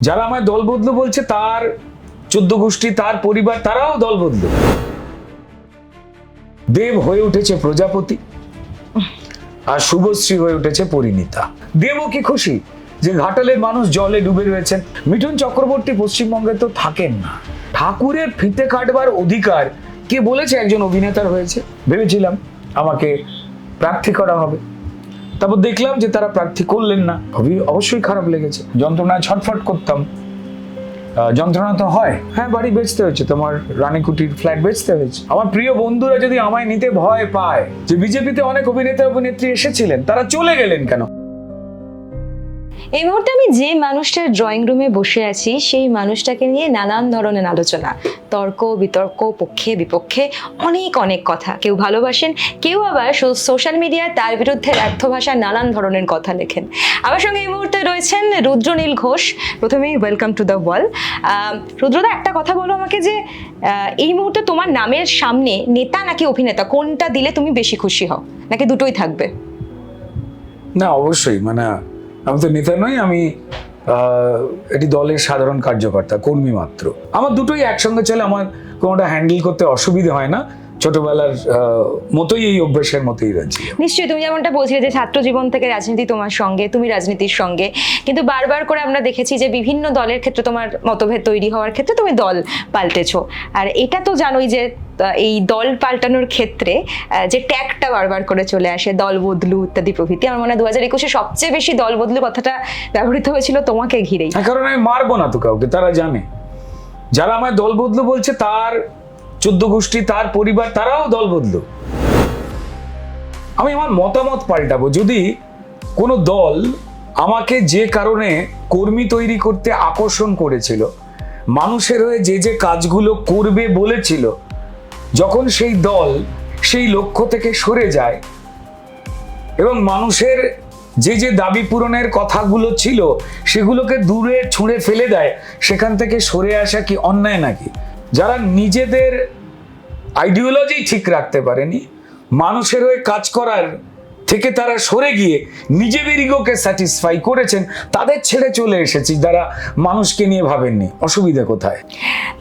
যারা আমায় দল বদলু বলছে, তার চোদ্দ গোষ্ঠী, তার পরিবার, তারাও দল বদলু দেব হয়ে উঠেছে প্রজাপতি আর শুভশ্রী হয়ে উঠেছে পরিণীতা। দেবও কি খুশি যে ঘাটালের মানুষ জলে ডুবে রয়েছেন? মিঠুন চক্রবর্তী পশ্চিমবঙ্গে তো থাকেন না। ঠাকুরের ফিতে কাটবার অধিকার কে বলেছে? একজন অভিনেতার হয়েছে। ভেবেছিলাম আমাকে প্রার্থী করা হবে। তারপর দেখলাম যে তারা প্রার্থী করলেন না। অবি- অবশ্যই খারাপ লেগেছে। যন্ত্রণায় ছটফট করতাম। যন্ত্রণা তো হয়। হ্যাঁ বাড়ি বেচতে হয়েছে। তোমার রানীকুটির ফ্ল্যাট বেচতে হয়েছে। আমার প্রিয় বন্ধুরা যদি আমায় নিতে ভয় পায়, যে বিজেপিতে অনেক অভিনেতা অভিনেত্রী এসেছিলেন, তারা চলে গেলেন কেন? এই মুহূর্তে আমি যে মানুষটার ড্রয়িং রুমে বসে আছি, সেই মানুষটাকে নিয়ে নানান ধরনের আলোচনা, তর্ক, বিতর্ক, পক্ষে, বিপক্ষে অনেক অনেক কথা। কেউ ভালোবাসেন, কেউ আবার সোশ্যাল মিডিয়ায় তার বিরুদ্ধে ব্যর্থ ভাষায় নানান ধরনের কথা লেখেন। আমার সঙ্গে এই মুহূর্তে রয়েছেন রুদ্রনীল ঘোষ। প্রথমেই ওয়েলকাম টু দ্য ওয়াল রুদ্রদা, একটা কথা বলো আমাকে যে এই মুহূর্তে তোমার নামের সামনে নেতা নাকি অভিনেতা? কোনটা দিলে তুমি বেশি খুশি হও? নাকি দুটোই থাকবে? না, অবশ্যই। মানে আমি তো নেতা নই, আমি এটি দলের সাধারণ কার্যকর্তা, কর্মী মাত্র। আমার দুটোই একসঙ্গে চলে আমার কোনোটা হ্যান্ডেল করতে অসুবিধে হয় না। ছোটবেলার মতোই এই অভ্যাসের মতোই রাজি নিশ্চয়ই তুমি যেমনটা বলছিলে যে ছাত্র জীবন থেকে রাজনীতি তোমার সঙ্গে তুমি রাজনীতির সঙ্গে। কিন্তু বারবার করে আমরা দেখেছি যে বিভিন্ন দলের ক্ষেত্রে তোমার মতভেদ তৈরি হওয়ার ক্ষেত্রে তুমি দল পাল্টেছো। আর এটা তো জানোই যে এই দল পাল্টানোর ক্ষেত্রে যে ট্যাগটা বারবার করে চলে আসে দল বদলু ইত্যাদি প্রভৃতি আমার মনে হয় দু হাজার একুশে সবচেয়ে বেশি দল বদলু কথাটা ব্যবহৃত হয়েছিল তোমাকে ঘিরেই। হ্যাঁ কারণ আমি মারবো না তো কাউকে তারা জানে। যারা আমায় দল বদলু বলছে তার চোদ্দ গোষ্ঠী, তার পরিবার, তারাও দল বদলু। আমি আমার মতামত পাল্টাবো। যদি কোনো দল আমাকে যে কারণে কর্মী তৈরি করতে আকর্ষণ করেছিল, মানুষের হয়ে যে যে কাজগুলো করবে বলেছিল, যখন সেই দল সেই লক্ষ্য থেকে সরে যায় এবং মানুষের যে যে দাবি পূরণের কথাগুলো ছিল, সেগুলোকে দূরে ছুঁড়ে ফেলে দেয়, সেখান থেকে সরে আসা কি অন্যায় নাকি? যারা নিজেদের আইডিওলজি ঠিক রাখতে পারেনি মানুষের হয়ে কাজ করার থেকে তারা সরে গিয়ে নিজেদের ইগোকে স্যাটিসফাই করেছেন তাদের ছেড়ে চলে এসেছি যারা মানুষকে নিয়ে ভাবেননি। অসুবিধা কোথায়?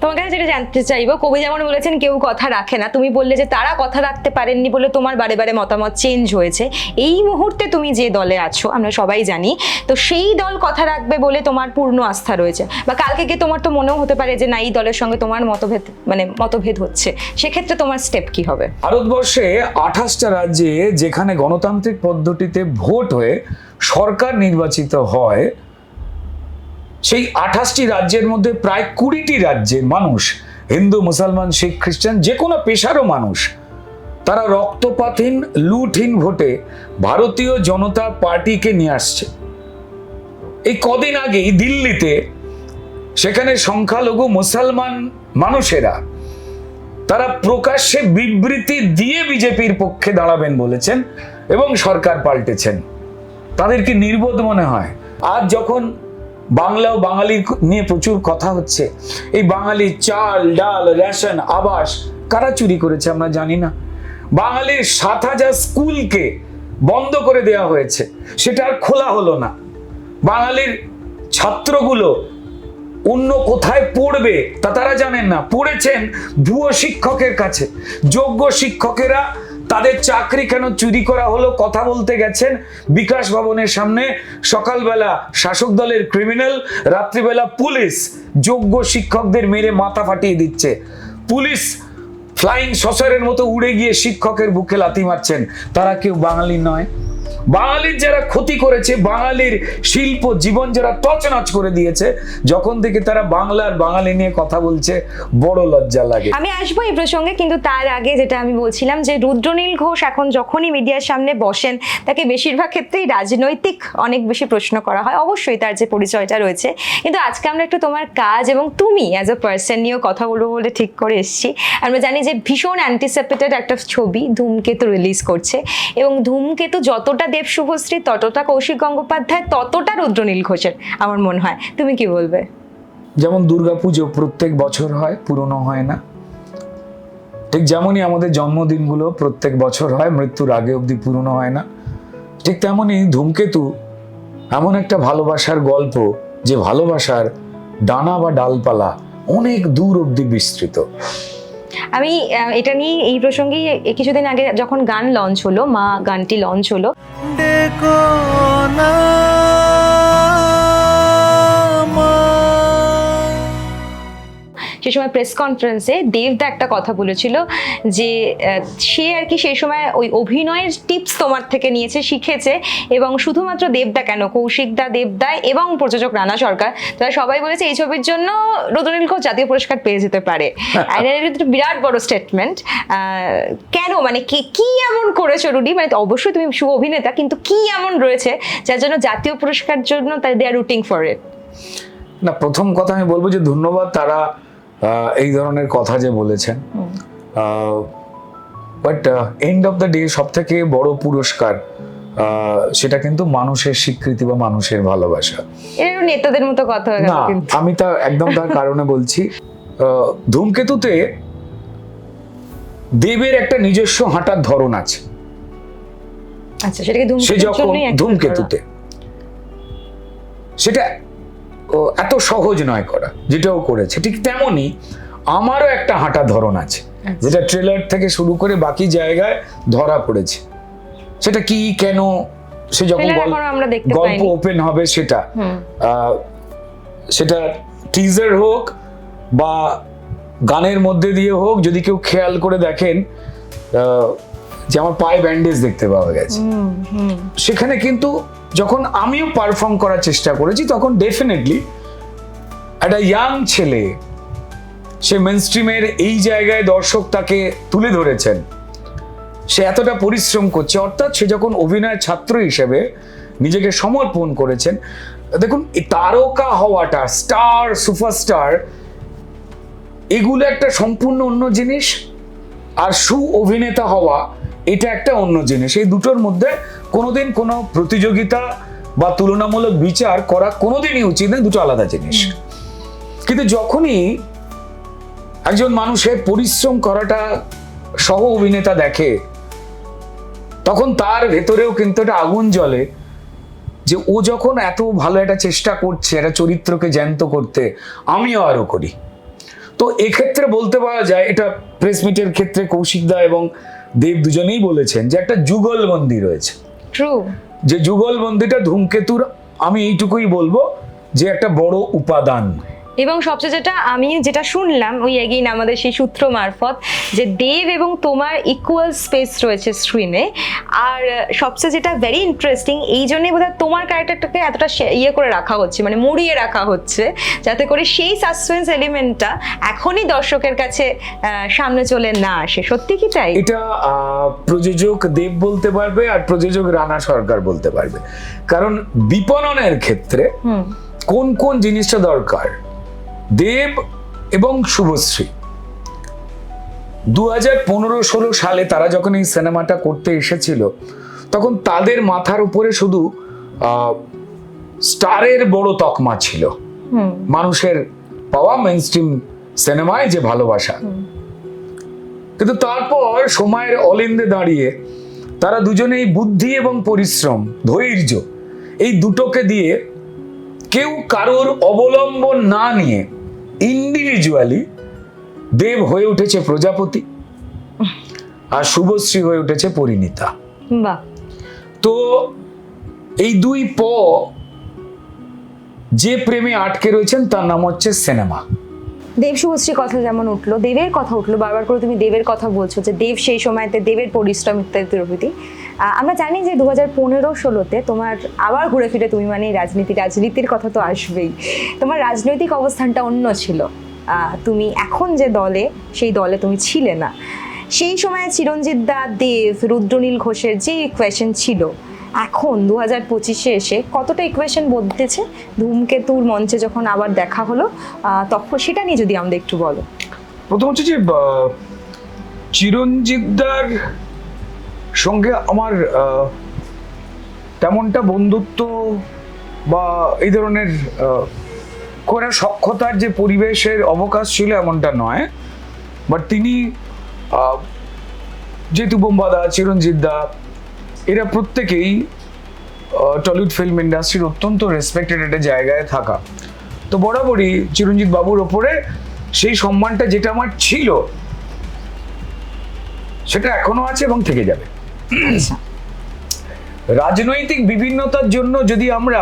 তোমার কাছে যেটা জানতে চাইব কবি যেমন বলেছেন কেউ কথা রাখে না। তুমি বললে যে তারা কথা রাখতে পারেননি বলে তোমার বারে বারে মতামত চেঞ্জ হয়েছে। এই মুহূর্তে তুমি যে দলে আছো আমরা সবাই জানি তো সেই দল কথা রাখবে বলে তোমার পূর্ণ আস্থা রয়েছে। বা কালকে গিয়ে তোমার তো মনেও হতে পারে যে না এই দলের সঙ্গে তোমার মতভেদ মানে মতভেদ হচ্ছে। সেক্ষেত্রে তোমার স্টেপ কি হবে? ভারতবর্ষে আঠাশটা রাজ্যে যেখানে গণতান্ত্রিক পদ্ধতিতে ভোট হয়ে সরকার নির্বাচিত হয়, সেই আঠাশটি রাজ্যের মধ্যে প্রায় কুড়িটি রাজ্যের মানুষ, হিন্দু, মুসলমান, শিখ, খ্রিস্টান, যে কোনো পেশারও মানুষ, তারা রক্তপাতহীন, লুটহীন ভোটে ভারতীয় জনতা পার্টিকে নিয়ে আসছে। এই কদিন আগেই দিল্লিতে সেখানে সংখ্যালঘু মুসলমান মানুষেরা, তারা প্রকাশ্যে বিবৃতি দিয়ে বিজেপির পক্ষে দাঁড়াবেন বলেছেন। এবং সরকার পাল্টেছেন। তাদেরকে নির্বোধ মনে হয়। আজ যখন বাংলা ও বাঙালি নিয়ে প্রচুর কথা হচ্ছে, এই বাঙালি চাল, ডাল, রেশন, আবাস কারা চুরি করেছে আমরা জানি না। বাঙালির সাত হাজার স্কুলকে বন্ধ করে দেওয়া হয়েছে, সেটা আর খোলা হলো না। বাঙালির ছাত্রগুলো অন্য কোথায় পড়বে তা তারা জানেন না। পড়েছেন ভুয়ো শিক্ষকের কাছে। যোগ্য শিক্ষকেরা তাদের চাকরি কেন চুরি করা হলো? কথা বলতে গেছেন বিকাশ ভবনের সামনে। সকালবেলা শাসক দলের ক্রিমিনাল রাত্রিবেলা পুলিশ যোগ্য শিক্ষকদের মেরে মাথা ফাটিয়ে দিচ্ছে। পুলিশ ফ্লাইং সসারের মতো উড়ে গিয়ে শিক্ষকের বুকে লাথি মারছেন। তারা কেউ বাঙালি নয়। বাঙালির যারা ক্ষতি করেছে, বাঙালির শিল্প জীবন যারা তছনছ করে দিয়েছে, যখন থেকে তারা বাংলার বাঙালি নিয়ে কথা বলছে, বড় লজ্জা লাগে। আমি আসব এই প্রসঙ্গে, কিন্তু তার আগে যেটা আমি বলছিলাম যে রুদ্রনীল ঘোষ এখন যখনই মিডিয়ার সামনে বসেন, তাকে বেশিরভাগ ক্ষেত্রেই রাজনৈতিক অনেক বেশি প্রশ্ন করা হয়। অবশ্যই তার যে পরিচয়টা রয়েছে। কিন্তু আজকে আমরা একটু তোমার কাজ এবং তুমি অ্যাজ এ পার্সন নিয়েও কথা বলব বলে ঠিক করে এসেছি। আমরা জানি যে ভীষণ অ্যান্টিসিপেটেড একটা ছবি ধূমকেতু রিলিজ করছে এবং ধূমকেতু যতটা দেব শুভশ্রী, ততটা কৌশিক গঙ্গোপাধ্যায়, ততটা রুদ্রনীল ঘোষের। আমার মনে হয়, তুমি কি বলবে? যেমন দুর্গাপুজো প্রত্যেক বছর হয়, পুরনো হয় না। ঠিক যেমনই আমাদের জন্মদিনগুলো প্রত্যেক বছর হয়, মৃত্যুর আগে অবধি পুরনো হয় না। ঠিক তেমনই ধূমকেতু এমন একটা ভালোবাসার গল্প যে ভালোবাসার ডানা বা ডালপালা অনেক দূর অবধি বিস্তৃত। আমি এটা নিয়ে এই প্রসঙ্গেই কিছুদিন আগে যখন গান লঞ্চ হলো, মা গানটি লঞ্চ হলো। সে সময় প্রেস কনফারেন্সে দেবদা একটা কথা বলেছিল যে সে আর কি সেই সময় ওই অভিনয়ের টিপস তোমার থেকে নিয়েছে শিখেছে এবং শুধুমাত্র দেবদা কেন? কৌশিকদা দেবদা এবং প্রযোজক রানা সরকার তারা সবাই বলেছে এই ছবির জন্য রতনীল ঘোষ জাতীয় পুরস্কার পেয়ে যেতে পারে। বিরাট বড় স্টেটমেন্ট কেন? মানে কি কি এমন করেছ রুডি? মানে অবশ্যই তুমি শুভ অভিনেতা কিন্তু কি এমন রয়েছে যার জন্য জাতীয় পুরস্কার জন্য দে আর রুটিং ফর ইট না প্রথম কথা আমি বলব যে ধন্যবাদ তারা এই ধরনের কথা যে বলেছেন। But end of the day সব থেকে বড় পুরস্কার সেটা কিন্তু মানুষের স্বীকৃতি বা মানুষের ভালোবাসা। নেতাদের মতো কথা না আমি তা একদম তার কারণে বলছি আহ, ধূমকেতুতে দেবের একটা নিজস্ব হাঁটার ধরন আছে। আচ্ছা সেটাকে ধূমকেতুতে সেটা এত সহজ নয় করা যেটাও করেছে। ঠিক তেমনই আমারও একটা হাঁটা ধরন আছে আচ্ছা। যেটা ট্রেলার থেকে শুরু করে বাকি জায়গায় ধরা পড়েছে। সেটা কি কেন সে যখন গল্প ওপেন হবে সেটা সেটা টিজার হোক বা গানের মধ্যে দিয়ে হোক যদি কেউ খেয়াল করে দেখেন আহ, যে আমার পায়ে ব্যান্ডেজ দেখতে পাওয়া গেছে। সেখানে কিন্তু যখন আমিও পারফর্ম করার চেষ্টা করেছি, তখন ডেফিনেটলি একটা ইয়াং ছেলে, সে মেন স্ট্রিমের এই জায়গায় দর্শক তাকে তুলে ধরেছেন। সে এতটা পরিশ্রম করছে, অর্থাৎ সে যখন অভিনয় ছাত্র হিসেবে নিজেকে সমর্পণ করেছেন, দেখুন তারকা হওয়াটা স্টার সুপারস্টার এগুলো একটা সম্পূর্ণ অন্য জিনিস, আর সু অভিনেতা হওয়া, এটা একটা অন্য জিনিস। এই দুটোর মধ্যে কোনোদিন কোনো প্রতিযোগিতা বা তুলনামূলক বিচার করা কোনোদিনই উচিত নয় দুটো আলাদা জিনিস। কিন্তু যখনই একজন মানুষের পরিশ্রম করাটা সহ অভিনেতা দেখে তখন তার ভেতরেও কিন্তু একটা আগুন জ্বলে যে ও যখন এত ভালো একটা চেষ্টা করছে একটা চরিত্রকে জ্যান্ত করতে আমিও আরও করি। তো এক্ষেত্রে বলতে পারা যায় এটা প্রেস মিটের ক্ষেত্রে কৌশিকদা এবং দেব দুজনেই বলেছেন যে একটা যুগলবন্দি রয়েছে। ট্রু যে যুগলবন্দিটা ধূমকেতুর আমি এইটুকুই বলব যে একটা বড় উপাদান। এবং সবচেয়ে যেটা আমি যেটা শুনলাম ওই এগেইন আমাদের সেই সূত্র মারফত যে দেব এবং তোমার ইকুয়াল স্পেস রয়েছে স্ক্রিনে আর সবচেয়ে যেটা ভেরি ইন্টারেস্টিং এই জন্যই বোধহয় তোমার ক্যারেক্টারটাকে এতটা ইয়ে করে রাখা হচ্ছে মানে মুড়িয়ে রাখা হচ্ছে যাতে করে সেই সাসপেন্স এলিমেন্টটা এখনই দর্শকের কাছে সামনে চলে না আসে। সত্যি কি তাই? এটা প্রযোজক দেব বলতে পারবে আর প্রযোজক রানা সরকার বলতে পারবে। কারণ বিপণনের ক্ষেত্রে কোন কোন জিনিসটা দরকার? দেব এবং শুভশ্রী। দু হাজার পনেরো ষোলো সালে তারা যখন এই সিনেমাটা করতে এসেছিল তখন তাদের মাথার উপরে শুধু স্টারের বড় তকমা ছিল। মানুষের পাওয়া মেন স্ট্রিম সিনেমায় যে ভালোবাসা। কিন্তু তারপর সময়ের অলিন্দে দাঁড়িয়ে তারা দুজনেই বুদ্ধি এবং পরিশ্রম ধৈর্য এই দুটোকে দিয়ে কেউ কারোর অবলম্বন না নিয়ে ইন্ডিভিজুয়ালি দেব হয়ে উঠেছে প্রজাপতি আর শুভশ্রী হয়ে উঠেছে পরিণীতা। বাহ। তো এই দুই প যে প্রেমে আটকে রয়েছেন তার নাম হচ্ছে সিনেমা। দেব শুভশ্রী কথা যেমন উঠল, দেবের কথা উঠল, বারবার করে তুমি দেবের কথা বলছো যে দেব সেই সময়তে দেবের পরিশ্রম ইত্যাদি প্রভৃতি। আমরা জানি যে দু হাজার পনেরো ষোলোতে তোমার আবার ঘুরে ফিরে তুমি মানে রাজনীতি, রাজনীতির কথা তো আসবেই। তোমার রাজনৈতিক অবস্থানটা অন্য ছিল। তুমি এখন যে দলে, সেই দলে তুমি ছিলে না। সেই সময় চিরঞ্জিত দা, দেব, রুদ্রনীল ঘোষের যে ইকুয়েশন ছিল এখন দু হাজার পঁচিশে এসে কতটা ইকুয়েশন বদলেছে? ধূমকেতুর মঞ্চে যখন আবার দেখা হলো তখন সেটা নিয়ে যদি আমাদের একটু বলো। প্রথম হচ্ছে যে চিরঞ্জিতদার সঙ্গে আমার তেমনটা বন্ধুত্ব বা এই ধরনের খুব সক্ষতার যে পরিবেশের অবকাশ ছিল এমনটা নয়। বাট তিনি যেহেতু বোম্বাদা চিরঞ্জিত দা এরা প্রত্যেকেই টলিউড ফিল্ম ইন্ডাস্ট্রির অত্যন্ত রেসপেক্টেড একটা জায়গায় থাকা। তো বরাবরই চিরঞ্জিত বাবুর ওপরে সেই সম্মানটা যেটা আমার ছিল সেটা এখনও আছে এবং থেকে যাবে। আচ্ছা। রাজনৈতিক বিভিন্নতার জন্য যদি আমরা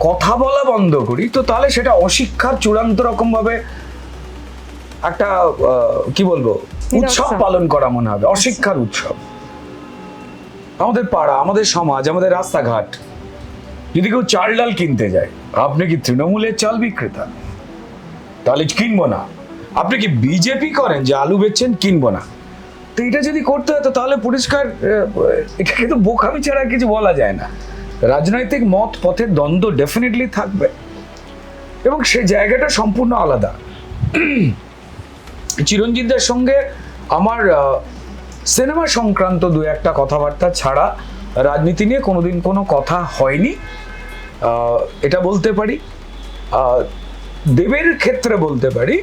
কথা বলা বন্ধ করি তো তাহলে সেটা অশিক্ষার চূড়ান্ত রকম ভাবে একটা আহ, কি বলব উৎসব পালন করা মনে হবে অশিক্ষার উৎসব। আমাদের পাড়া, আমাদের সমাজ, আমাদের রাস্তাঘাট। যদি কেউ চাল ডাল কিনতে যায়, আপনি কি তৃণমূলের চাল বিক্রেতা? তাহলে কিনবো না। আপনি কি বিজেপি করেন যে আলু বেচছেন, কিনবো না? তো এটা যদি করতে হতো তাহলে পরিষ্কার এটাকে তো বোকামি ছাড়া কিছু বলা যায় না। রাজনৈতিক মত, পথের দ্বন্দ্ব ডেফিনেটলি থাকবে। এবং সে জায়গাটা সম্পূর্ণ আলাদা। চিরঞ্জিতদের সঙ্গে আমার সিনেমা সংক্রান্ত দু একটা কথাবার্তা ছাড়া রাজনীতি নিয়ে কোনোদিন কোনো কথা হয়নি। এটা বলতে পারি। দেবের ক্ষেত্রে বলতে পারি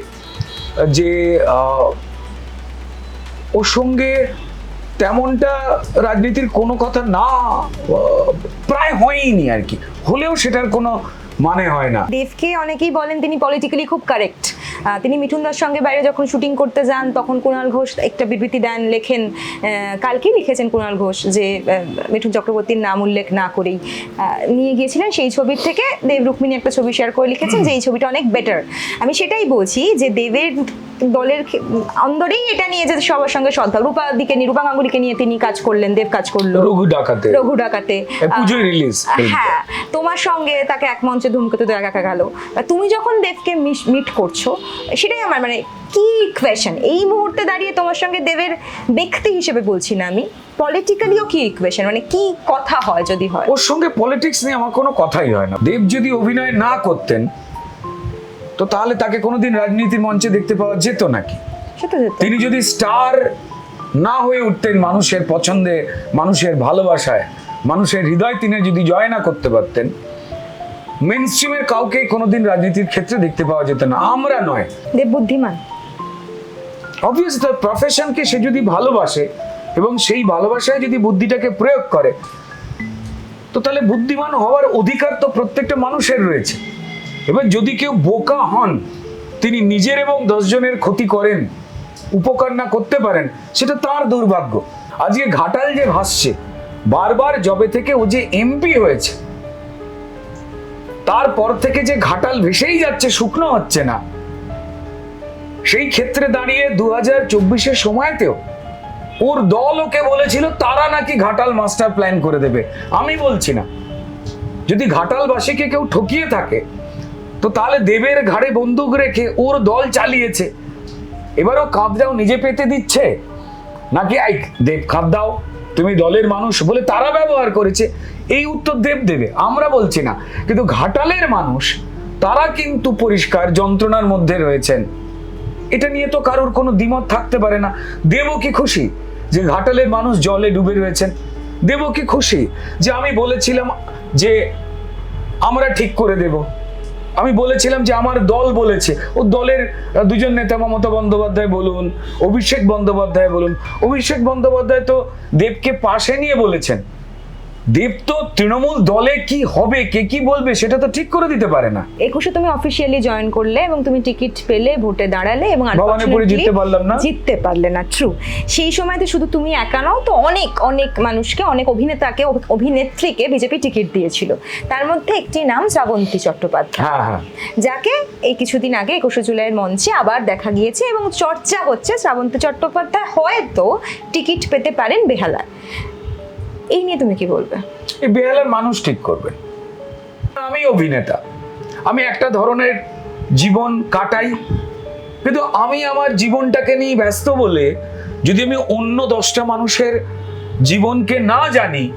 যে ওর সঙ্গে তেমনটা রাজনীতির কোনো কথা না, প্রায় হয়নি আর কি। হলেও সেটার কোনো মানে হয় না। দেবকে অনেকেই বলেন তিনি পলিটিক্যালি খুব কারেক্ট তিনি মিঠুন দার সঙ্গে বাইরে যখন শুটিং করতে যান তখন কুণাল ঘোষ একটা বিবৃতি দেন লেখেন কালকেই লিখেছেন কুণাল ঘোষ যে মিঠুন চক্রবর্তীর নাম উল্লেখ না করেই। নিয়ে গিয়েছিলেন সেই ছবির থেকে দেব রুক্মিণী একটা ছবি শেয়ার করে লিখেছেন যে এই ছবিটা অনেক বেটার আমি সেটাই বলছি যে দেবের দলের অন্দরেই এটা নিয়ে যে সবার সঙ্গে শ্রদ্ধা রূপা দিকে নিয়ে রূপা গাঙ্গুলিকে নিয়ে তিনি কাজ করলেন দেব কাজ করল। রঘু ডাকাতে। রঘু ডাকাতে। রিলিজ হ্যাঁ তোমার সঙ্গে তাকে এক মঞ্চে ধূমকেতু দেখা গেল। তুমি যখন দেবকে মিট করছ সেটাই আমার মানে কি ইকুয়েশন এই মুহূর্তে দাঁড়িয়ে তোমার সঙ্গে দেবের ব্যক্তি হিসেবে বলছি না আমি। পলিটিক্যালিও কি ইকুয়েশন মানে কি কথা হয় যদি হয়? ওর সঙ্গে পলিটিক্স নিয়ে আমার কোনো কথাই হয় না। দেব যদি অভিনয় না করতেন তো তাহলে তাকে কোনোদিন রাজনীতির মঞ্চে দেখতে পাওয়া যেত নাকি? তিনি যদি স্টার না হয়ে উঠতেন মানুষের পছন্দে মানুষের ভালোবাসায় মানুষের হৃদয় তিনি যদি জয় না করতে পারতেন মেন স্ট্রিমের কাউকে কোনোদিন রাজনীতির ক্ষেত্রে দেখতে পাওয়া যেত না। আমরা নয়। দেব বুদ্ধিমান। অবভিয়াস তার প্রফেশনকে সে যদি ভালোবাসে এবং সেই ভালোবাসায় যদি বুদ্ধিটাকে প্রয়োগ করে তো তাহলে বুদ্ধিমান হওয়ার অধিকার তো প্রত্যেকটা মানুষের রয়েছে। এবার যদি কেউ বোকা হন তিনি নিজের এবং দশজনের ক্ষতি করেন উপকার না করতে পারেন সেটা তার দুর্ভাগ্য। আজকে ঘাটাল যে ভাসছে বারবার জবে থেকে ও যে এমপি হয়েছে তারপর থেকে যে ঘাটাল ভেসেই যাচ্ছে, শুকনো হচ্ছে না। সেই ক্ষেত্রে দাঁড়িয়ে দু হাজার চব্বিশের সময়তেও ওর দল ওকে বলেছিল, তারা নাকি ঘাটাল মাস্টার প্ল্যান করে দেবে। আমি বলছি না। যদি ঘাটালবাসীকে কেউ ঠকিয়ে থাকে, তো তাহলে দেবের ঘাড়ে বন্দুক রেখে ওর দল চালিয়েছে। এবারও কাপ দাও নিজে পেতে দিচ্ছে? নাকি, আই, দেব, খাপ দাও। তুমি দলের মানুষ বলে তারা ব্যবহার করেছে। এই উত্তর দেব দেবে, আমরা বলছি না। কিন্তু ঘাটালের মানুষ, তারা কিন্তু পরিষ্কার যন্ত্রণার মধ্যে রয়েছেন। এটা নিয়ে তো কারোর কোনো দ্বিমত থাকতে পারে না। দেবও কি খুশি যে ঘাটালের মানুষ জলে ডুবে রয়েছেন? দেবও কি খুশি যে আমি বলেছিলাম যে আমরা ঠিক করে দেব? আমি বলেছিলাম যে আমার দল বলেছে। ও দলের দুজন নেতা মমতা বন্দ্যোপাধ্যায় বলুন, অভিষেক বন্দ্যোপাধ্যায় বলুন। অভিষেক বন্দ্যোপাধ্যায় তো দেবকে পাশে নিয়ে বলেছেন। দেব তো তৃণমূল দলে কি হবে? কে কি বলবে? সেটা তো ঠিক করে দিতে পারে না। একুশে তুমি অফিসিয়ালি জয়েন করলে এবং তুমি টিকিট পেলে ভোটে দাঁড়ালে এবং ভবানীপুরে জিততে পারলাম না। জিততে পারলে না। ট্রু সেই সময়তে শুধু তুমি একা নাও তো অনেক অনেক মানুষকে অনেক অভিনেতাকে অভিনেত্রীকে বিজেপি টিকিট দিয়েছিল। তার মধ্যে একটি নাম শ্রাবন্তী চট্টোপাধ্যায়। হ্যাঁ হ্যাঁ। যাকে এই কিছুদিন আগে একুশে জুলাইয়ের মঞ্চে আবার দেখা গিয়েছে এবং চর্চা হচ্ছে। শ্রাবন্তী চট্টোপাধ্যায় হয়তো টিকিট পেতে পারেন বেহালায়। এই নিয়ে তুমি কি বলবে? এই বেহালার মানুষ ঠিক করবে। আমি অভিনেতা। আমি একটা ধরনের জীবন কাটাই। কিন্তু আমি আমার জীবনটাকে নিয়ে ব্যস্ত বলে যদি আমি অন্য দশটা মানুষের জীবনকে না জানি,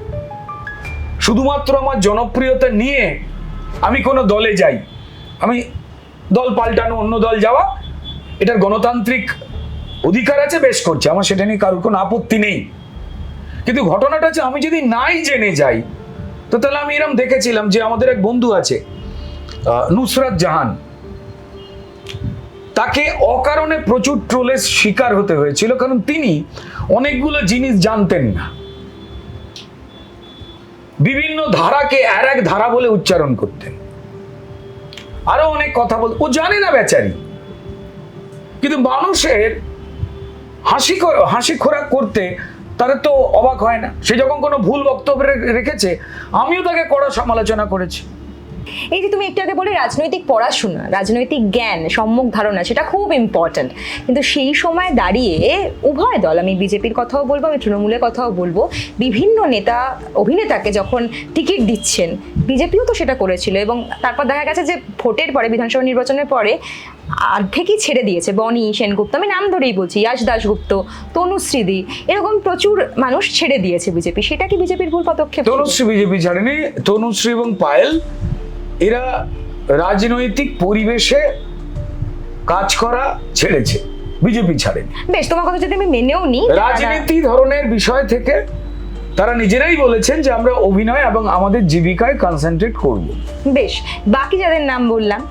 শুধুমাত্র আমার জনপ্রিয়তা নিয়ে আমি কোনো দলে যাই, আমি দল পাল্টানো, অন্য দল যাওয়া, এটার গণতান্ত্রিক অধিকার আছে, বেশ করছে। আমার সেটা নিয়ে কারোর কোনো আপত্তি নেই। কিন্তু ঘটনাটা হচ্ছে আমি যদি নাই জেনে যাই, তো তাহলে আমি এরকম দেখেছিলাম যে আমাদের এক বন্ধু আছে নুসরাত জাহান। তাকে অকারণে প্রচুর ট্রোলের শিকার হতে হয়েছিল, কারণ তিনি অনেকগুলো জিনিস জানতেন না। বিভিন্ন ধারাকে আর এক ধারা বলে উচ্চারণ করতেন। আরও অনেক কথা বল ও জানে না বেচারি। কিন্তু মানুষের হাসি হাসি খোরাক করতে তাদের তো অবাক হয় না। সে যখন কোনো ভুল বক্তব্য রেখেছে, আমিও তাকে কড়া সমালোচনা করেছি। এই যে তুমি একটু আগে বলে রাজনৈতিক পড়াশোনা, রাজনৈতিক জ্ঞান সম্মুখ ধারণা, সেটা খুব ইম্পর্ট্যান্ট কিন্তু সেই সময় দাঁড়িয়ে উভয় দল, আমি বিজেপির কথাও বলব, আমি তৃণমূলের কথাও বলব, বিভিন্ন নেতা, অভিনেতাকে যখন টিকিট দিচ্ছেন, বিজেপিও তো সেটা করেছিল এবং তারপর দেখা গেছে যে ভোটের পরে, বিধানসভা নির্বাচনের পরে অর্ধেকই ছেড়ে দিয়েছে, বনি সেনগুপ্ত, আমি নাম ধরেই বলছি, ইয়াশ দাশগুপ্ত, তনুশ্রীদি, এরকম প্রচুর মানুষ ছেড়ে দিয়েছে বিজেপি, সেটা কি বিজেপির ভুল পদক্ষেপ? তনুশ্রী বিজেপি ছাড়েনি, তনুশ্রী এবং পায়েল এরা রাজনৈতিক পরিবেশে কাজ করা ছেড়েছে বিজেপি ছাড়েনি। বেশ তোমার কথা যদি আমি মেনেও নিই রাজনীতি ধরনের বিষয় থেকে তারা নিজেরাই বলেছেন যে আমরা অভিনয় এবং আমাদের জীবিকায় কনসেন্ট্রেট করব। বেশ বাকি যাদের নাম বললাম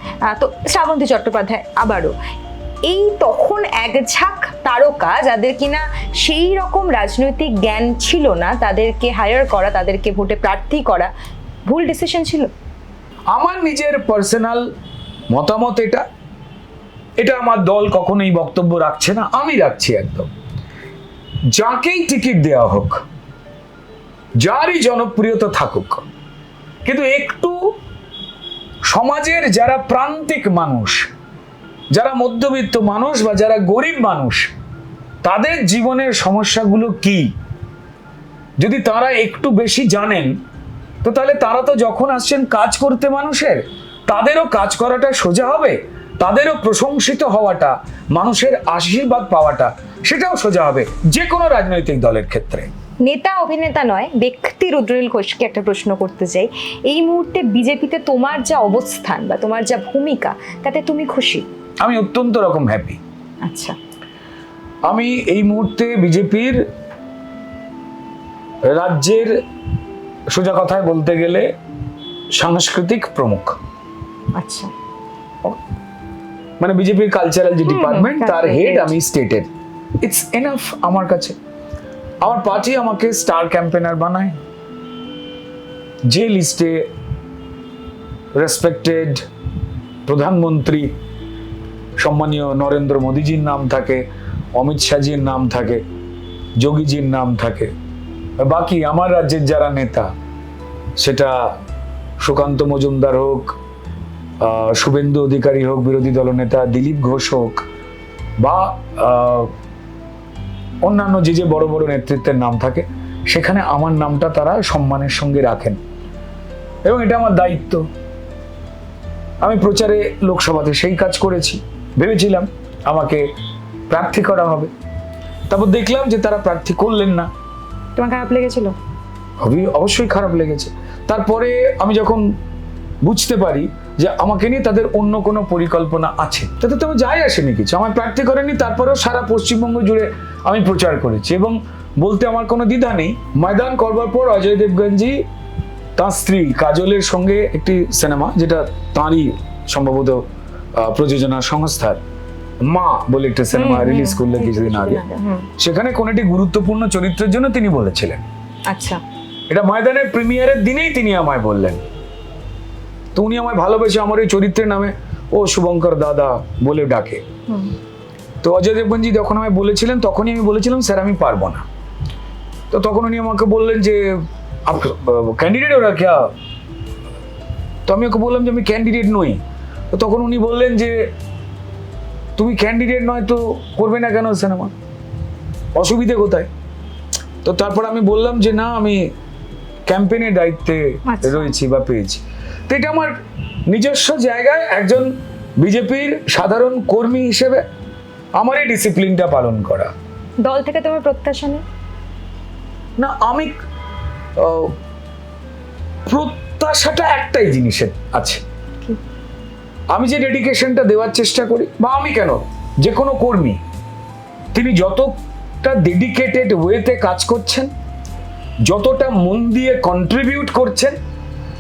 তো শ্রাবন্তী চট্টোপাধ্যায় আবারও। এই তখন এক ঝাঁক তারকা যাদের কিনা সেই রকম রাজনৈতিক জ্ঞান ছিল না তাদেরকে হায়ার করা তাদেরকে ভোটে প্রার্থী করা ভুল ডিসিশন ছিল? আমার নিজের পার্সোনাল মতামত এটা। এটা আমার দল কখনোই বক্তব্য রাখছে না, আমি রাখছি একদম। যাকেই টিকিট দেওয়া হোক, যারই জনপ্রিয়তা থাকুক, কিন্তু একটু সমাজের যারা প্রান্তিক মানুষ, যারা মধ্যবিত্ত মানুষ বা যারা গরিব মানুষ, তাদের জীবনের সমস্যাগুলো কি? যদি তারা একটু বেশি জানেন তো তাহলে তারা তো যখন আসছেন কাজ করতে মানুষের তাদেরও কাজ করাটা সোজা হবে তাদেরও প্রশংসিত হওয়াটা মানুষের আশীর্বাদ পাওয়াটা সেটাও সোজা হবে যে কোনো রাজনৈতিক দলের ক্ষেত্রে। নেতা অভিনেতা নয় ব্যক্তি রুদ্রিল ঘোষকে একটা প্রশ্ন করতে চাই। এই মুহূর্তে বিজেপিতে তোমার যা অবস্থান বা তোমার যা ভূমিকা তাতে তুমি খুশি? আমি অত্যন্ত রকম হ্যাপি আচ্ছা। আমি এই মুহূর্তে বিজেপির রাজ্যের সোজা কথায় বলতে গেলে সাংস্কৃতিক প্রমুখ। আচ্ছা। মানে বিজেপির কালচারাল যে ডিপার্টমেন্ট তার হেড আমি স্টেটের ইটস এনাফ আমার কাছে। আমার পার্টি আমাকে স্টার ক্যাম্পেনার বানায়। যে লিস্টে রেসপেক্টেড প্রধানমন্ত্রী সম্মানীয় নরেন্দ্র মোদীজির নাম থাকে অমিত শাহজির নাম থাকে যোগীজির নাম থাকে বাকি আমার রাজ্যের যারা নেতা, সেটা সুকান্ত মজুমদার হোক শুভেন্দু অধিকারী হোক, বিরোধী দলনেতা দিলীপ ঘোষ হোক, বা অন্যান্য যে যে বড় বড় নেতৃত্বের নাম থাকে, সেখানে আমার নামটা তারা সম্মানের সঙ্গে রাখেন। এবং এটা আমার দায়িত্ব। আমি প্রচারে লোকসভাতে সেই কাজ করেছি। ভেবেছিলাম আমাকে প্রার্থী করা হবে। তারপর দেখলাম যে তারা প্রার্থী করলেন না। তোমার খারাপ লেগেছিল? অবশ্যই খারাপ লেগেছে। তারপরে আমি যখন বুঝতে পারি যে আমাকে নিয়ে তাদের অন্য কোনো পরিকল্পনা আছে, তাতে তো যাই আসেনি কিছু। আমার প্রার্থী করেনি তারপরেও সারা পশ্চিমবঙ্গ জুড়ে আমি প্রচার করেছি এবং বলতে আমার কোনো দ্বিধা নেই। ময়দান করবার পর অজয় দেবগঞ্জি তাঁর স্ত্রী কাজলের সঙ্গে একটি সিনেমা, যেটা তাঁরই সম্ভবত প্রযোজনা সংস্থার মা বলে একটা সিনেমা রিলিজ করলে কিছুদিন আগে। সেখানে কোন একটি গুরুত্বপূর্ণ চরিত্রের জন্য তিনি বলেছিলেন। আচ্ছা। এটা ময়দানের প্রিমিয়ারের দিনেই তিনি আমায় বললেন। তো উনি আমায় ভালোবেসে আমার ওই চরিত্রের নামে ও শুভঙ্কর দাদা বলে ডাকে। তো অজয় দেবগঞ্জি যখন আমায় বলেছিলেন তখনই আমি বলেছিলাম স্যার আমি পারব না। তো তখন উনি আমাকে বললেন যে ক্যান্ডিডেট ওরা ক্যা তো আমি ওকে বললাম যে আমি ক্যান্ডিডেট নই। তো তখন উনি বললেন যে তুমি ক্যান্ডিডেট নয় তো করবে না কেন সিনেমা অসুবিধে কোথায়? তো তারপর আমি বললাম যে না আমি ক্যাম্পেইনের দায়িত্বে আচ্ছা। রয়েছি বা পেয়েছি। তো এটা আমার নিজস্ব জায়গায় একজন বিজেপির সাধারণ কর্মী হিসেবে আমার এই ডিসিপ্লিনটা পালন করা। দল থেকে তোমার প্রত্যাশা নেই? না আমি প্রত্যাশাটা একটাই জিনিসের আছে? আমি যে ডেডিকেশনটা দেওয়ার চেষ্টা করি বা আমি কেন? যে কোনো কর্মী। তিনি যতটা ডেডিকেটেড ওয়েতে কাজ করছেন যতটা মন দিয়ে কন্ট্রিবিউট করছেন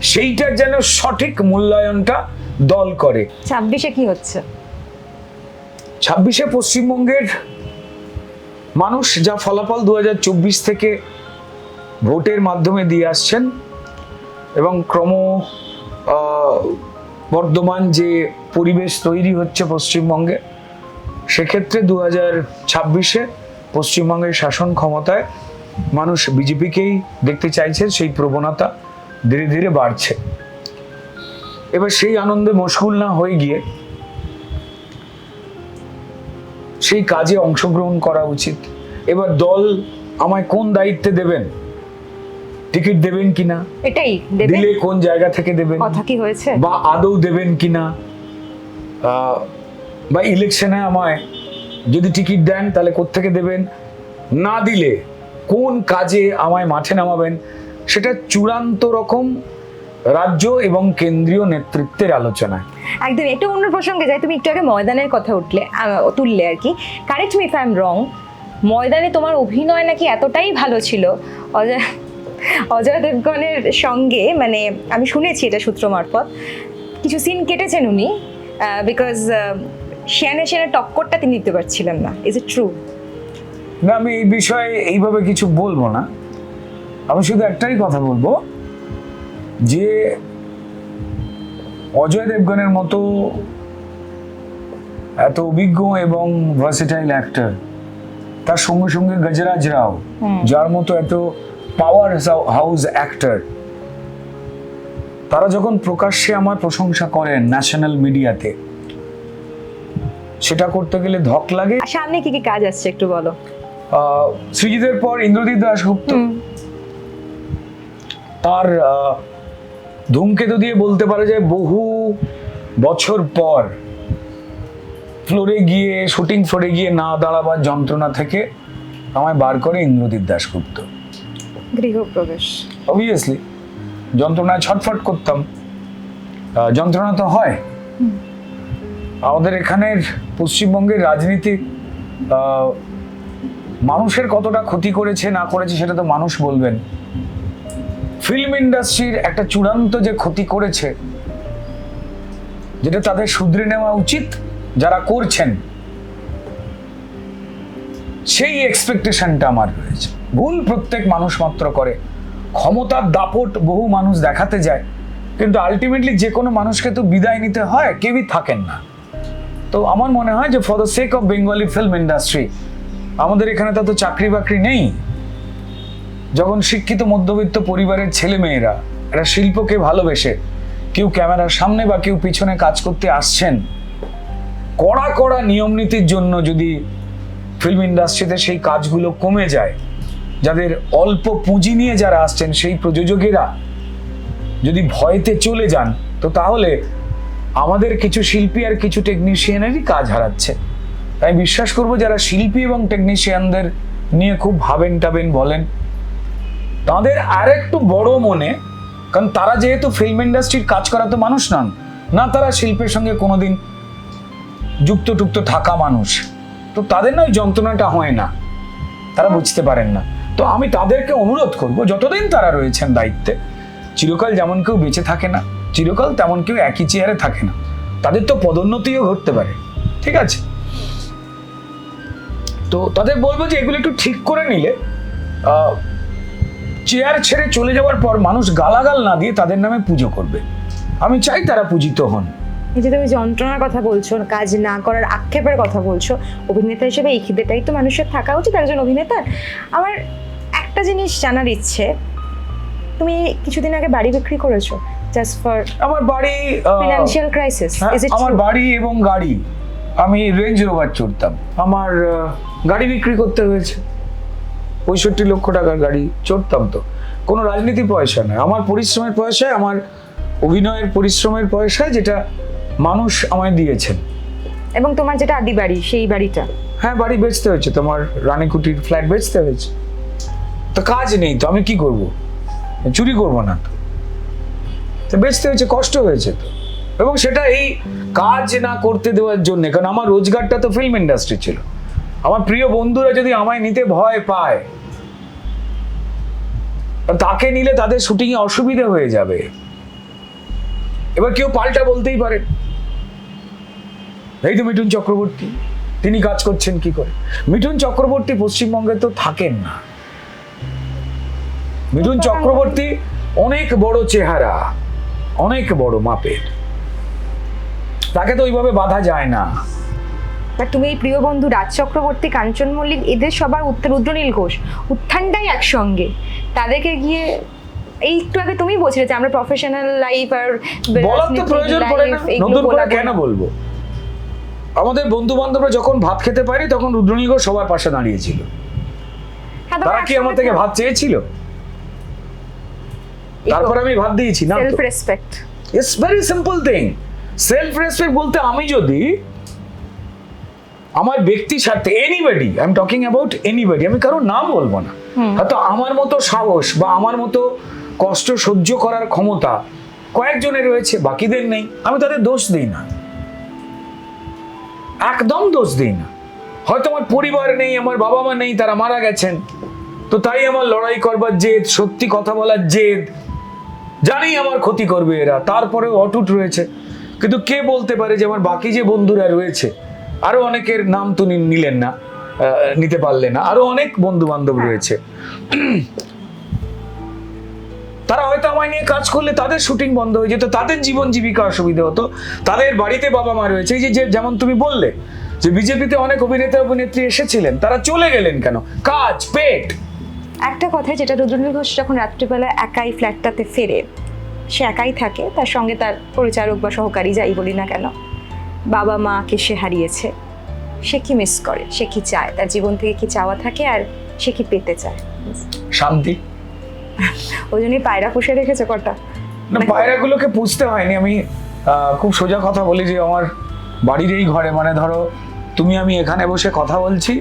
সেইটার যেন সঠিক মূল্যায়নটা দল করে। ছাব্বিশে কি হচ্ছে? ছাব্বিশে পশ্চিমবঙ্গের মানুষ যা ফলাফল দু হাজার চব্বিশ থেকে ভোটের মাধ্যমে দিয়ে আসছেন এবং ক্রম আহ, বর্তমান যে পরিবেশ তৈরি হচ্ছে পশ্চিমবঙ্গে সেক্ষেত্রে দু হাজার ছাব্বিশে পশ্চিমবঙ্গের শাসন ক্ষমতায় মানুষ বিজেপিকেই দেখতে চাইছে সেই প্রবণতা ধীরে ধীরে বাড়ছে। এবার সেই আনন্দে মশগুল না হয়ে গিয়ে সেই কাজে অংশগ্রহণ করা উচিত। এবার দল আমায় কোন দায়িত্বে দেবেন? টিকিট দেবেন কিনা? এটাই দিলে কোন জায়গা থেকে দেবেন? কথা কি হয়েছে? বা আদৌ দেবেন কিনা? বা ইলেকশনে আমায় যদি টিকিট দেন তাহলে কোত্থেকে দেবেন? না দিলে কোন কাজে আমায় মাঠে নামাবেন? সেটা চূড়ান্ত রকম রাজ্য এবং কেন্দ্রীয় নেতৃত্বের আলোচনায়। একদম একটু অন্য প্রসঙ্গে যাই। তুমি একটু আগে ময়দানের কথা উঠলে তুললে আর কি। Correct me if I am wrong ময়দানে তোমার অভিনয় নাকি এতটাই ভালো ছিল? অজয় দেবগনের সঙ্গে মানে আমি শুনেছি এটা সূত্র মারফত কিছু সিন কেটেছেন উনি বিকজ শেয়ানে শেয়ানের টক্করটা তিনি দিতে পারছিলেন না। ইজ ইট ট্রু না আমি এই বিষয়ে এইভাবে কিছু বলব না। আমি শুধু একটাই কথা বলব যে অজয় দেবগনের মতো এত অভিজ্ঞ এবং ভার্সেটাইল অ্যাক্টর তার সঙ্গে সঙ্গে গজরাজ রাও যার মতো এত পাওয়ার হাউস অ্যাক্টর তারা যখন প্রকাশ্যে আমার প্রশংসা করেন ন্যাশনাল মিডিয়াতে সেটা করতে গেলে ধক লাগে। সামনে কি কি কাজ আসছে একটু বলো। সৃজিতের পর ইন্দ্রজিৎ দাশগুপ্ত। তার ধূমকেতু দিয়ে বলতে পারা যায় বহু বছর পর ফ্লোরে গিয়ে শুটিং ফ্লোরে গিয়ে না দাঁড়াবার যন্ত্রণা থেকে আমায় বার করে ইন্দ্রজিৎ দাশগুপ্ত। গৃহপ্রবেশ। অবভিয়াসলি যন্ত্রণায় ছটফট করতাম। যন্ত্রণা তো হয়। আমাদের এখানের পশ্চিমবঙ্গের রাজনীতি মানুষের কতটা ক্ষতি করেছে না করেছে সেটা তো মানুষ বলবেন। ফিল্ম ইন্ডাস্ট্রির একটা চূড়ান্ত যে ক্ষতি করেছে যেটা তাদের শুধরে নেওয়া উচিত যারা করছেন সেই এক্সপেকটেশনটা আমার রয়েছে। ভুল প্রত্যেক মানুষ মাত্র করে। ক্ষমতার দাপট বহু মানুষ দেখাতে যায়। কিন্তু আলটিমেটলি যে কোনো মানুষকে তো বিদায় নিতে হয়, কেউই থাকেন না। তো আমার মনে হয় যে for the sake of Bengali film industry আমাদের এখানে তো চাকরি বাকরি নেই। যখন শিক্ষিত মধ্যবিত্ত পরিবারের ছেলে মেয়েরা একটা শিল্পকে ভালোবেসে, কেউ ক্যামেরার সামনে বা কেউ পিছনে কাজ করতে আসছেন, কড়া কড়া নিয়ম নীতির জন্য যদি ফিল্ম ইন্ডাস্ট্রিতে সেই কাজগুলো কমে যায় যাদের অল্প পুঁজি নিয়ে যারা আসছেন, সেই প্রযোজকেরা যদি ভয়তে চলে যান, তো তাহলে আমাদের কিছু শিল্পী আর কিছু টেকনিশিয়ানেরই কাজ হারাচ্ছে। তাই বিশ্বাস করব যারা শিল্পী এবং টেকনিশিয়ানদের নিয়ে খুব ভাবেন টাবেন বলেন, তাদের আর একটু বড় মনে, কারণ তারা যেহেতু ফিল্ম ইন্ডাস্ট্রির কাজ করা তো মানুষ নন, না তারা শিল্পের সঙ্গে কোনোদিন যুক্ত টুক্ত থাকা মানুষ। তো তাদের না ওই যন্ত্রণাটা হয় না। তারা বুঝতে পারেন না। তো আমি তাদেরকে অনুরোধ করব, যতদিন তারা রয়েছেন দায়িত্বে, চিরকাল যেমন কেউ বেঁচে থাকে না, চিরকাল তেমন কেউ একই চেয়ারে থাকে না। তাদের তো পদোন্নতিও ঘটতে পারে, ঠিক আছে? তো তাদের বলব যে এগুলো একটু ঠিক করে নিলে চেয়ার ছেড়ে চলে যাওয়ার পর মানুষ গালাগাল না দিয়ে তাদের নামে পুজো করবে। আমি চাই তারা পূজিত হন। যে তুমি যন্ত্রণার কথা বলছো, কাজ না করার আক্ষেপের কথা বলছো, অভিনেতা হিসেবে এই খিদেটাই তো মানুষের থাকা উচিত একজন অভিনেতার। আমার জিনিস জানার ইচ্ছে। তুমি কিছুদিন আগে বাড়ি বিক্রি করেছ জাস্ট ফর আমার বাড়ি ফিনান্সিয়াল ক্রাইসিস ইজ ইট আমার বাড়ি এবং গাড়ি আমি রেঞ্জ রোভার চড়তাম। আমার গাড়ি বিক্রি করতে হয়েছে। পঁয়ষট্টি লক্ষ টাকার গাড়ি চড়তাম তো। কোনো রাজনীতি পয়সা নয়। আমার পরিশ্রমের পয়সায় আমার অভিনয়ের পরিশ্রমের পয়সায় যেটা মানুষ আমায় দিয়েছেন। এবং তোমার যেটা আদি বাড়ি সেই বাড়িটা? হ্যাঁ বাড়ি বেচতে হয়েছে। তোমার রানীকুটির ফ্ল্যাট বেচতে হয়েছে। তো কাজ নেই তো, আমি কি করব? চুরি করব না তো। তো বেচতে হয়েছে, কষ্ট হয়েছে তো। এবং সেটা এই কাজ না করতে দেওয়ার জন্য, কারণ আমার রোজগারটা তো ফিল্ম ইন্ডাস্ট্রি ছিল। আমার প্রিয় বন্ধুরা যদি আমায় নিতে ভয় পায় তাকে নিলে তাদের শুটিংয়ে অসুবিধা হয়ে যাবে। এবার কেউ পাল্টা বলতেই পারে। এই তো মিঠুন চক্রবর্তী, তিনি কাজ করছেন কি করে? মিঠুন চক্রবর্তী পশ্চিমবঙ্গে তো থাকেন না। মিঠুন চক্রবর্তী অনেক বড় চেহারা অনেক বড় মাপের। তাকে তো ওইভাবে বাধা যায় না। বাট তুমি এই প্রিয় বন্ধু রাজ চক্রবর্তী কাঞ্চন মল্লিক এদের সবার উত্তর রুদ্রনীল ঘোষ। উত্থানটাই একসঙ্গে। তাদেরকে গিয়ে এই একটু আগে তুমি বলছিলে যে আমরা প্রফেশনাল লাইফ আর বলার তো প্রয়োজন পড়ে না। নতুন করে কেন বলব? আমাদের বন্ধু বান্ধবরা যখন ভাত খেতে পারি তখন রুদ্রনীল ঘোষ সবার পাশে দাঁড়িয়েছিল। হ্যাঁ, তারা কি আমার থেকে ভাত চেয়েছিল? তারপর আমি ভাত দিয়েছি না self respect it's very simple thing self respect বলতে আমি যদি আমার ব্যক্তি স্বার্থে anybody I am talking about anybody আমি কারোর নাম বলব না। হয়তো আমার মতো সাহস বা আমার মতো কষ্ট সহ্য করার ক্ষমতা কয়েকজনের রয়েছে বাকিদের নেই। আমি তাদের দোষ দিই না। একদম দোষ দিই না। হয়তো আমার পরিবার নেই আমার বাবা মা নেই তারা মারা গেছেন। তো তাই আমার লড়াই করবার জেদ সত্যি কথা বলার জেদ জানি আমার ক্ষতি করবে এরা, তারপরেও অটুট রয়েছে। কিন্তু কে বলতে পারে যে আমার বাকি যে বন্ধুরা রয়েছে, আরও অনেকের নাম তো নিলেন না নিতে পারলে না, আরও অনেক বন্ধু বান্ধব রয়েছে। তারা হয়তো আমায় নিয়ে কাজ করলে তাদের শুটিং বন্ধ হয়ে যেত, তাদের জীবন জীবিকা অসুবিধা হতো, তাদের বাড়িতে বাবা মা রয়েছে। এই যে যেমন তুমি বললে, যে বিজেপিতে অনেক অভিনেতা অভিনেত্রী এসেছিলেন, তারা চলে গেলেন কেন? কাজ, পেট। একটা কথা যেটা রুদ্রনীল ঘোষ যখন রাত্রিবেলা একাই ফ্ল্যাটটাতে ফেরে সে একাই থাকে তার সঙ্গে তার পরিচারক বা সহকারী যাই বলি না কেন বাবা মাকে সে হারিয়েছে। সে কি মিস করে? সে কি চায়? তার জীবন থেকে কি চাওয়া থাকে আর সে কি পেতে চায়? শান্তি। ওই জন্যই পায়রা পুষে রেখেছে কটা। না পায়রাগুলোকে পুষতে হয়নি। আমি খুব সোজা কথা বলি যে আমার বাড়ির এই ঘরে মানে ধরো তুমি আমি এখানে বসে কথা বলছি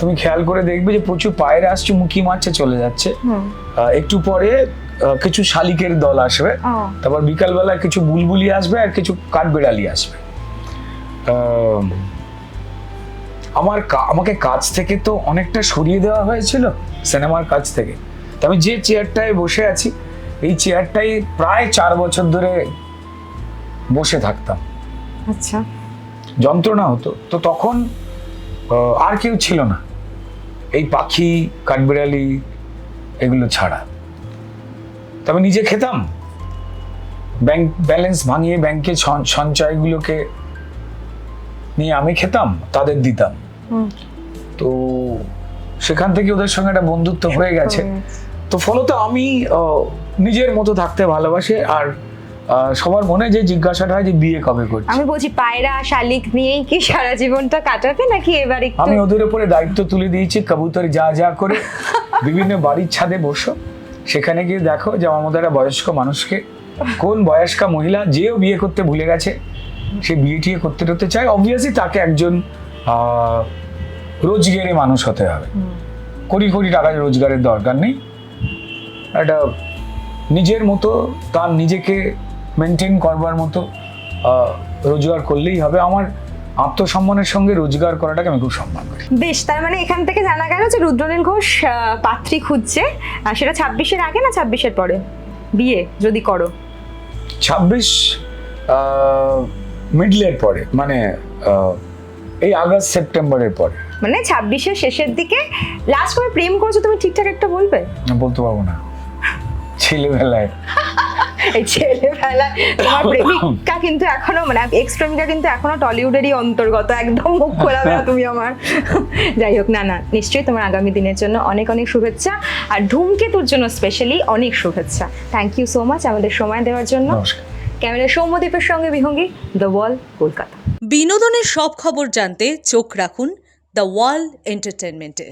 তুমি খেয়াল করে দেখবে যে প্রচুর পায়রা আসছে মুখি মারছে চলে যাচ্ছে। একটু পরে কিছু শালিকের দল আসবে। তারপর বিকালবেলা কিছু বুলবুলি আসবে আর কিছু কাঠবেড়ালি আসবে। আমার আমাকে কাজ থেকে তো অনেকটা সরিয়ে দেওয়া হয়েছিল সিনেমার কাজ থেকে। আমি যে চেয়ারটায় বসে আছি এই চেয়ারটাই প্রায় চার বছর ধরে বসে থাকতাম। আচ্ছা। যন্ত্রণা হতো। তো তখন আর কেউ ছিল না। এই পাখি কাঠবিড়ালি এগুলো ছাড়া। তো আমি নিজে খেতাম। ব্যাংক ব্যালেন্স ভাঙিয়ে ব্যাংকে সঞ্চয়গুলোকে নিয়ে আমি খেতাম তাদের দিতাম। হুম। তো সেখান থেকে ওদের সঙ্গে একটা বন্ধুত্ব হয়ে গেছে। তো ফলত আমি নিজের মতো থাকতে ভালোবাসি আর সবার মনে যে জিজ্ঞাসাটা হয় যে বিয়ে কবে করছি? আমি বলছি পায়রা শালিক নিয়েই কি সারা জীবনটা কাটাবে নাকি এবার একটু আমি ওদের উপরে দায়িত্ব তুলে দিয়েছি কবুতর যা যা করে। বিভিন্ন বাড়ির ছাদে বসো। সেখানে গিয়ে দেখো যে আমার একটা বয়স্ক মানুষকে কোন বয়স্কা মহিলা যেও বিয়ে করতে ভুলে গেছে সে বিয়ে টিয়ে করতে করতে চায় অবভিয়াসলি তাকে একজন রোজগারে মানুষ হতে হবে। কোটি কোটি টাকা রোজগারের দরকার নেই। একটা নিজের মতো তার নিজেকে মেনটেন করবার মতো রোজগার করলেই হবে। আমার আত্মসম্মানের সঙ্গে রোজগার করাটাকে আমি খুব সম্মান করি। বেশ তার মানে এখান থেকে জানা গেল যে রুদ্রনীল ঘোষ পাত্রী খুঁজছে। আর সেটা ছাব্বিশের আগে না ছাব্বিশের পরে? বিয়ে যদি করো। ছাব্বিশ মিডলের পরে মানে এই আগস্ট সেপ্টেম্বরের পরে। মানে ছাব্বিশের শেষের দিকে লাস্ট করে প্রেম করছ তুমি ঠিকঠাক একটা বলবে? বলতে পারব না। ছেলেবেলায়। এই ছেলেবেলা তোমার প্রেমিকা কিন্তু এখনও মানে এক্স প্রেমিকা কিন্তু এখনও টলিউডেরই অন্তর্গত একদম মুখ খোলাবে না তুমি আমার। যাই হোক না না নিশ্চয়ই তোমার আগামী দিনের জন্য অনেক অনেক শুভেচ্ছা আর ধূমকেতুর জন্য স্পেশালি অনেক শুভেচ্ছা। থ্যাংক ইউ সো মাচ আমাদের সময় দেওয়ার জন্য। ক্যামেরা সৌম্যদীপের সঙ্গে বিহঙ্গী দ্য ওয়াল কলকাতা। বিনোদনের সব খবর জানতে চোখ রাখুন দ্য ওয়াল এন্টারটেনমেন্টে